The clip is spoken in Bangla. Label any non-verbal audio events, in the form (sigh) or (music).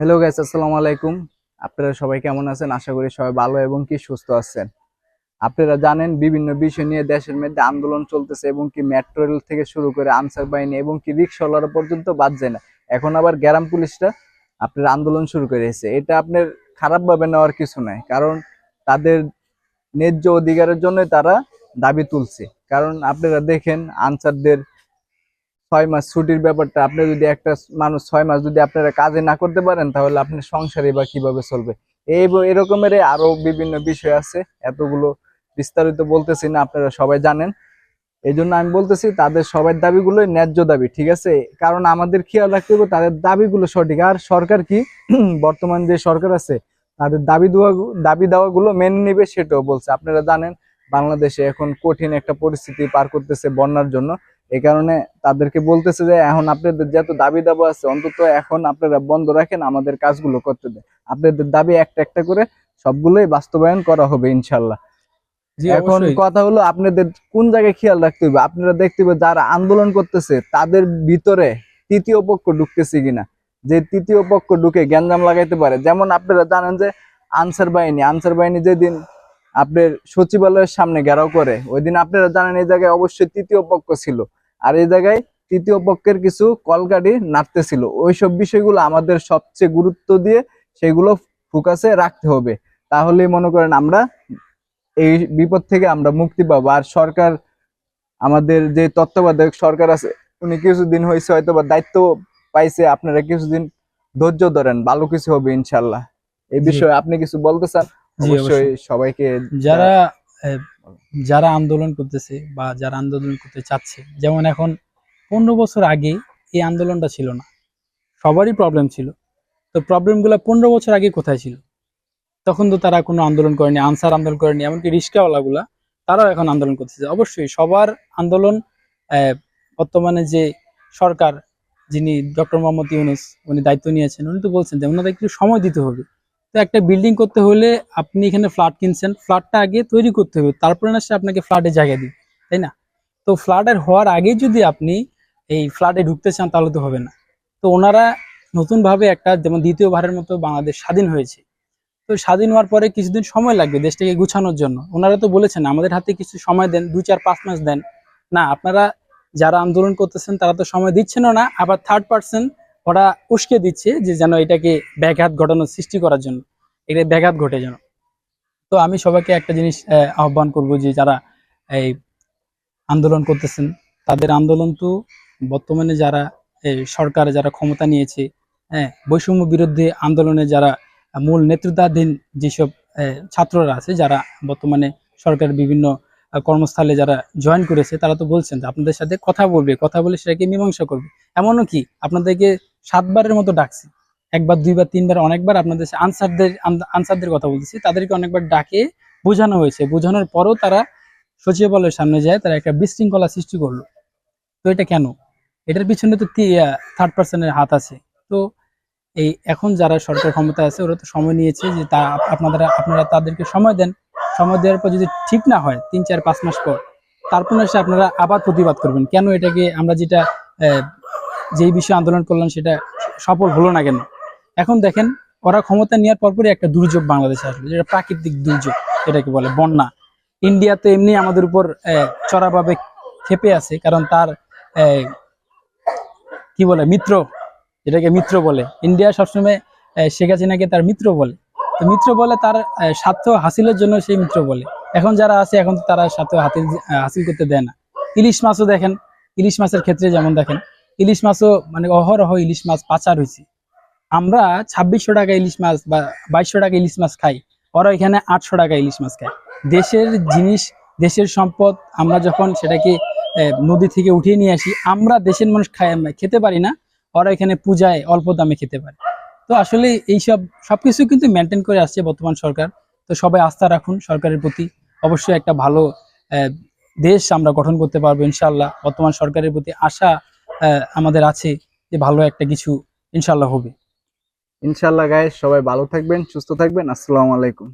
হ্যালো গাইস আসসালামু আলাইকুম। আপনারা সবাই কেমন আছেন? আশা করি সবাই ভালো এবং কি সুস্থ আছেন। আপনারা জানেন, বিভিন্ন বিষয় নিয়ে দেশের মধ্যে আন্দোলন চলতেছে এবং কি মেট্রো রেল থেকে শুরু করে আনসার বাহিনী এবং কি রিক্সাওয়ালারা পর্যন্ত বাদ যায় না। এখন আবার গ্রাম পুলিশরা আপনার আন্দোলন শুরু করেছে এটা আপনার খারাপ ভাবে নেওয়ার কিছু নাই, কারণ তাদের ন্যায্য অধিকারের জন্য তারা দাবি তুলছে। কারণ আপনারা দেখেন, আনসারদের ছয় মাস ছুটির ব্যাপারটা, আপনি যদি একটা মানুষ ছয় মাস যদি আপনারা কাজে না করতে পারেন, তাহলে আপনার সংসারে বা কীভাবে চলবে? এই এরকমের আরও বিভিন্ন বিষয় আছে। এতগুলো বিস্তারিত বলতেছি না, আপনারা সবাই জানেন। এই জন্য আমি বলতেছি, তাদের সবার দাবিগুলো ন্যায্য দাবি, ঠিক আছে? কারণ আমাদের খেয়াল রাখতে হবে, তাদের দাবিগুলো সঠিক। আর সরকার কি? (clears throat) বর্তমান যে সরকার আছে, তাদের দাবি দেওয়া দাবি দেওয়াগুলো মেনে নিবে সেটাও বলছে। আপনারা জানেন, বাংলাদেশে এখন কঠিন একটা পরিস্থিতি পার করতেছে বন্যার জন্য। এই কারণে তাদেরকে বলতেছে যে এখন আপনাদের যত দাবি দাবা আছে অন্তত এখন আপনারা বন্ধ রাখেন আমাদের কাজগুলো করতে দেন। আপনাদের দাবি একটা একটা করে সবগুলোই বাস্তবায়ন করা হবে ইনশাল্লাহ এখন কথা হলো আপনাদের কোন জায়গায় খেয়াল রাখতে হবে আপনারা দেখতে হবে যারা আন্দোলন করতেছে তাদের ভিতরে তৃতীয় পক্ষ ঢুকতেছে কিনা? যে তৃতীয় পক্ষ ঢুকে গ্যাঞ্জাম লাগাইতে পারে। যেমন আপনারা জানেন যে আনসার বাহিনী আনসার বাহিনী যেদিন আপনার সচিবালয়ের সামনে ঘেরাও করে ওই দিন আপনারা জানেন এই জায়গায় অবশ্যই তৃতীয় পক্ষ ছিল। আর এই জায়গায় তৃতীয় পক্ষের কিছু কলকাঠি নাড়তেছিল। ওইসব বিষয়গুলো আমাদের সবচেয়ে গুরুত্ব দিয়ে সেগুলো ফোকাসে রাখতে হবে। তাহলে মনে করেন আমরা এই বিপদ থেকে আমরা মুক্তি পাবো। আর সরকার আমাদের যে তত্ত্বাবধায়ক সরকার আছে উনি কিছুদিন হয়েছে হয়তো বা দায়িত্ব পাইছে আপনারা কিছুদিন ধৈর্য ধরেন ভালো কিছু হবে ইনশাল্লাহ। এই বিষয়ে আপনি কিছু বলতে চান? অবশ্যই সবাইকে যারা যারা আন্দোলন করতেছে বা যারা আন্দোলন করতে চাচ্ছে, যেমন এখন পনেরো বছর আগে এই আন্দোলনটা ছিল না। সবারই প্রবলেম ছিল। তো প্রবলেমগুলো পনেরো বছর আগে কোথায় ছিল? তখন তো তারা কোনো আন্দোলন করেনি, আনসার আন্দোলন করেনি, এমনকি রিক্সাওয়ালাগুলা তারাও এখন আন্দোলন করতেছে। অবশ্যই সবার আন্দোলন বর্তমানে যে সরকার, যিনি ডক্টর মোহাম্মদ ইউনুস, উনি দায়িত্ব নিয়েছেন, উনি তো বলছেন যে ওনাদের একটু সময় দিতে হবে। তো একটা বিল্ডিং করতে হলে আপনি এখানে ফ্ল্যাট কিনছেন। ফ্ল্যাটটা আগে তৈরি করতে হবে, তারপরে না সে আপনাকে ফ্ল্যাটে জায়গা দিবে, তাই না? তো ফ্ল্যাটের হওয়ার আগে যদি আপনি এই ফ্ল্যাটে ঢুকতে চান তাহলে তো হবে না। তো ওনারা নতুনভাবে একটা, যেমন দ্বিতীয়বারের মতো বাংলাদেশ স্বাধীন হয়েছে। তো স্বাধীন হওয়ার পরে কিছুদিন সময় লাগবে দেশটাকে গুছানোর জন্য। ওনারা তো বলেছেন, আমাদের হাতে কিছু সময় দেন, দু চার পাঁচ মাস দেন। না, আপনারা যারা আন্দোলন করতেছেন তারা তো সময় দিচ্ছেনও না, আবার থার্ড পার্সন ওরা উস্কে দিচ্ছে যে যেন এটাকে ব্যাঘাত ঘটানোর সৃষ্টি করার জন্য। এটা ব্যাঘাত ঘটে যেন। তো আমি সবাইকে একটা জিনিস আহ, আহ্বান করব যে যারা এই আন্দোলন করতেছেন তাদের আন্দোলন তো বর্তমানে যারা সরকার যারা ক্ষমতা নিয়েছে হ্যাঁ বৈষম্য বিরুদ্ধে আন্দোলনে যারা মূল নেতৃত্বাধীন যেসব ছাত্ররা আছে যারা বর্তমানে সরকারের বিভিন্ন কর্মস্থলে যারা জয়েন করেছে তারা তো বলছেন যে আপনাদের সাথে কথা বলবে কথা বলে সেটাকে মীমাংসা করবে। এমনও কি? আপনাদেরকে সাতবারের মতো ডাকছি। একবার, দুইবার, তিনবার, অনেকবার আপনাদের আনসারদের আনসারদের কথা বলতেছি, তাদেরকে অনেকবার ডাকে বোঝানো হয়েছে। বোঝানোর পরও তারা সচিবালয়ের সামনে যায়, তারা একটা বিশৃঙ্খলা সৃষ্টি করল। তো এটা কেন? এটার পিছনে তো থার্ড পার্সনের হাত আছে। তো এই এখন যারা সরকার ক্ষমতা আছে, ওরা তো সময় নিয়েছে যে তা আপনারা আপনারা তাদেরকে সময় দেন। সময় দেওয়ার পর যদি ঠিক না হয়, তিন, চার, পাঁচ মাস পর, তারপর এসে আপনারা আবার প্রতিবাদ করবেন। কেন এটাকে আমরা যেটা যেই বিষয়ে আন্দোলন করলাম সেটা সফল হলো না কেন? এখন দেখেন, ওরা ক্ষমতা নেওয়ার পরপরই একটা দুর্যোগ বাংলাদেশে আসলো, যেটা প্রাকৃতিক দুর্যোগ এটাকে বলে, বন্যা। ইন্ডিয়া তো এমনি আমাদের উপর চড়াভাবে খেপে আছে, কারণ তার কি বলে, মিত্র যেটাকে মিত্র বলে। ইন্ডিয়া সবসময় শেখ হাসিনাকে তার মিত্র বলে। তো মিত্র বলে তার স্বার্থ হাসিলের জন্য সেই মিত্র বলে। এখন যারা আছে, এখন তারা স্বার্থ হাতিল হাসিল করতে দেয় না। ইলিশ মাছও দেখেন, ইলিশ মাছের ক্ষেত্রে যেমন দেখেন ইলিশ মাছও মানে অহরহ ইলিশ মাছ পাচার হয়েছে। আমরা ছাব্বিশশো টাকা ইলিশ মাছ বা বাইশশো টাকা ইলিশ মাছ খাই, ওরা এখানে আটশো টাকা ইলিশ মাছ খায়। দেশের জিনিস, দেশের সম্পদ, আমরা যখন সেটাকে নদী থেকে উঠিয়ে নিয়ে আসি, আমরা দেশের মানুষ খায় খেতে পারি না, ওরা এখানে পূজায় অল্প দামে খেতে পারে। তো আসলে এইসব সবকিছু কিন্তু মেনটেন করে আসছে বর্তমান সরকার। তো সবাই আস্থা রাখুন, সরকারের প্রতি অবশ্যই একটা ভালো দেশ আমরা গঠন করতে পারব ইনশাল্লাহ বর্তমান সরকারের প্রতি আশা আমাদের আছে যে ভালো একটা কিছু ইনশাল্লাহ হবে। ইনশাল্লাহ গায়ে সবাই ভালো থাকবেন, সুস্থ থাকবেন। আসসালামু আলাইকুম।